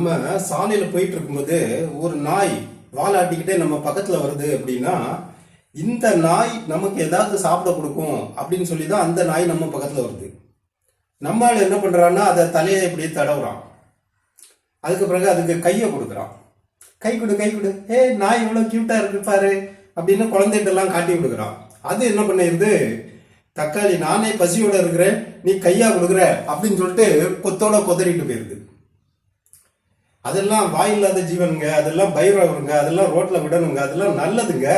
நம்ம சாலையில போயிட்டு இருக்கும்போது ஒரு நாய் வாலாட்டிக்கிட்டே நம்ம பக்கத்துல வருது அப்படின்னா இந்த நாய் நமக்கு ஏதாவது சாப்பிட கொடுக்கும் அப்படின்னு சொல்லி தான் அந்த நாய் நம்ம பக்கத்துல வருது. நம்மளால் என்ன பண்றான்னா அதை தலையை இப்படியே தடவுறான். அதுக்கு பிறகு அதுக்கு கையை கொடுக்குறான். கை கொடு கை கொடு. ஏ நாய் இவ்வளோ கியூட்டா இருக்கு பாரு அப்படின்னு குழந்தைகிட்டலாம் காட்டி கொடுக்குறான். அது என்ன பண்ணிருது? தக்காளி நானே பசியோட இருக்கிறேன் நீ கையா கொடுக்குற அப்படின்னு சொல்லிட்டு கொத்தோட கொதறிட்டு போயிருது. அதெல்லாம் வாய் இல்லாத ஜீவனுங்க அதெல்லாம் பைரவருங்க அதெல்லாம் ரோட்ல விடணுங்க அதெல்லாம் நல்லதுங்க.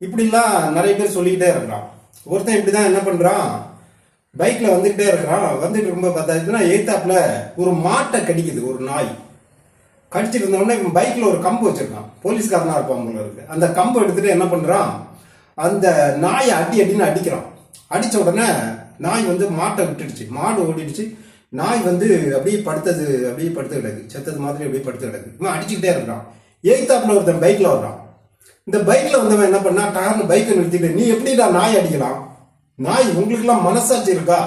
இப்படிலாம் நிறைய பேர் சொல்லிக்கிட்டே இருக்கிறான். ஒருத்தன் இப்படிதான் என்ன பண்றான்? பைக்ல வந்துகிட்டே இருக்கிறான். வந்துட்டு ரொம்ப பார்த்தாச்சுன்னா எய்த்தாப்புல ஒரு மாட்டை கடிக்குது ஒரு நாய். கடிச்சிட்டு இருந்தவொடனே இவன் பைக்ல ஒரு கம்பு வச்சிருக்கான். போலீஸ்காரனா இருப்பான் போல இருக்கு. அந்த கம்பு எடுத்துட்டு என்ன பண்றான்? அந்த நாயை அடி அடின்னு அடிக்கிறான். அடிச்ச உடனே நாய் வந்து மாட்டை விட்டுடுச்சு. மாடு ஓடிடுச்சு. நாய் வந்து அப்படியே படுத்தது அப்படியே படுத்து கிடக்கு. செத்தது மாதிரி அப்படியே படுத்து கிடக்கு. இவன் அடிச்சுக்கிட்டே இருக்கிறான். எய்த்தாப்புல ஒருத்தன் பைக்கில் வர்றான். இந்த பைக்கில் வந்தவன் என்ன பண்ணா டார்னு பைக்கை நிறுத்திட்டு நீ எப்படிடா நாய் அடிக்கலாம்? நாய் உங்களுக்குலாம் மனசாட்சி இருக்கா?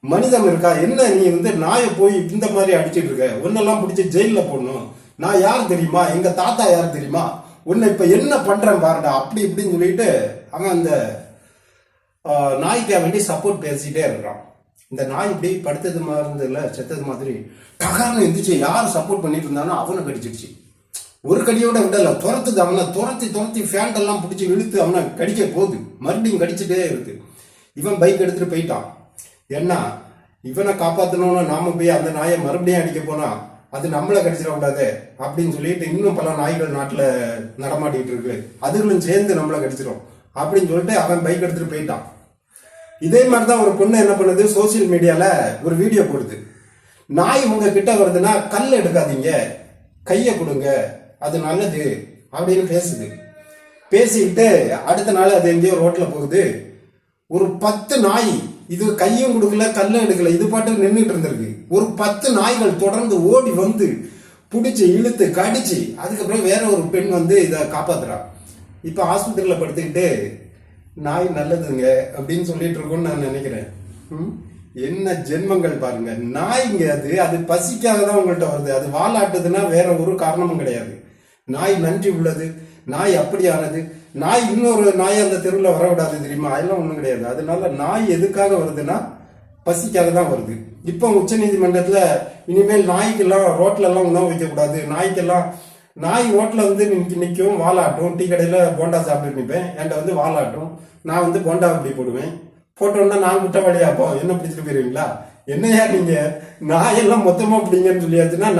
மனிதம் இருக்கா? என்ன நீ வந்து நாயை போய் இந்த மாதிரி அடிச்சிட்டு இருக்க? ஒன்னெல்லாம் பிடிச்சி ஜெயிலில் போடணும். நான் யார் தெரியுமா? எங்க தாத்தா யார் தெரியுமா? உன்னை இப்ப என்ன பண்றேன் பாருடா. அப்படி இப்படின்னு சொல்லிட்டு அவன் அந்த நாய்க்கு வேண்டி சப்போர்ட் பேசிட்டே இருக்கிறான். இந்த நாய் இப்படி படுத்தது மாதிரி இருந்ததுல செத்தது மாதிரி. டகார்னு எந்திரிச்சு யார் சப்போர்ட் பண்ணிட்டு இருந்தானோ அவனை கடிச்சிடுச்சு. ஒரு கடியோட விடல துரத்துது அவனை துரத்தி துரத்தி ஃபேண்ட் எல்லாம் பிடிச்சி இழுத்து அவனை கடிக்க போகுது. மறுபடியும் கடிச்சிட்டே இருக்கு. இவன் பைக் எடுத்துட்டு போயிட்டான். என்ன? இவனை காப்பாற்றணும்னு நாம போய் அந்த நாயை மறுபடியும் அடிக்க போனா அது நம்மளை கடிச்சிட கூடாது அப்படின்னு சொல்லிட்டு இன்னும் பல நாய்கள் நாட்டில் நடமாட்டிட்டு இருக்கு. அதுகளும் சேர்ந்து நம்மள கடிச்சிடும் அப்படின்னு சொல்லிட்டு அவன் பைக் எடுத்துட்டு போயிட்டான். இதே மாதிரி தான் ஒரு பொண்ணு என்ன பண்ணுது? சோசியல் மீடியாவில் ஒரு வீடியோ போடுது. நாய் உங்க கிட்ட வருதுன்னா கல் எடுக்காதீங்க. கையை கொடுங்க. அது நல்லது. அப்படின்னு பேசுது. பேசிக்கிட்டு அடுத்த நாள் அது எங்கேயோ ரோட்டில் போகுது. ஒரு பத்து நாய் இது கையும் கொடுக்கல கல்லும் எடுக்கல இது பாட்டு நின்றுட்டு இருந்திருக்கு. ஒரு பத்து நாய்கள் தொடர்ந்து ஓடி வந்து பிடிச்சி இழுத்து கடிச்சு அதுக்கப்புறம் வேற ஒரு பெண் வந்து இதை காப்பாத்துறான் இப்போ ஆஸ்பத்திரியில் படுத்துக்கிட்டு நாய் நல்லதுங்க அப்படின்னு சொல்லிட்டு இருக்கோம்னு நான் நினைக்கிறேன். ம்? என்ன ஜென்மங்கள் பாருங்க. நாய்ங்க அது அது பசிக்காக தான் உங்கள்கிட்ட வருது. அது வாலாட்டுதுன்னா வேற ஒரு காரணமும் கிடையாது. நாய் நன்றி உள்ளது நாய் அப்படியானது. நாய் இன்னொரு நாய் அந்த தெருவில் வரவிடாது தெரியுமா? அதெல்லாம் ஒன்றும் கிடையாது. அதனால நாய் எதுக்காக வருதுன்னா பசிக்காக தான் வருது. இப்போ உச்ச நீதிமன்றத்துல இனிமேல் நாய்க்கெல்லாம் ரோட்ல எல்லாம் உணவு வைக்கக்கூடாது. நாய்க்கெல்லாம் நாய் ஓட்டில் வந்து நிற்கும் வாலாட்டும் டீ கடையில் போண்டா சாப்பிட்டு நிற்பேன் என்கிட்ட வந்து வாலாட்டும். நான் வந்து போண்டா அப்படி போடுவேன். போட்டோன்னா நான் குற்றவாளியா என்ன பிடிச்சிட்டு போயிருவீங்களா? என்னையா நீங்கள் நாயெல்லாம் மொத்தமாக பிடிங்கன்னு சொல்லியாச்சுன்னா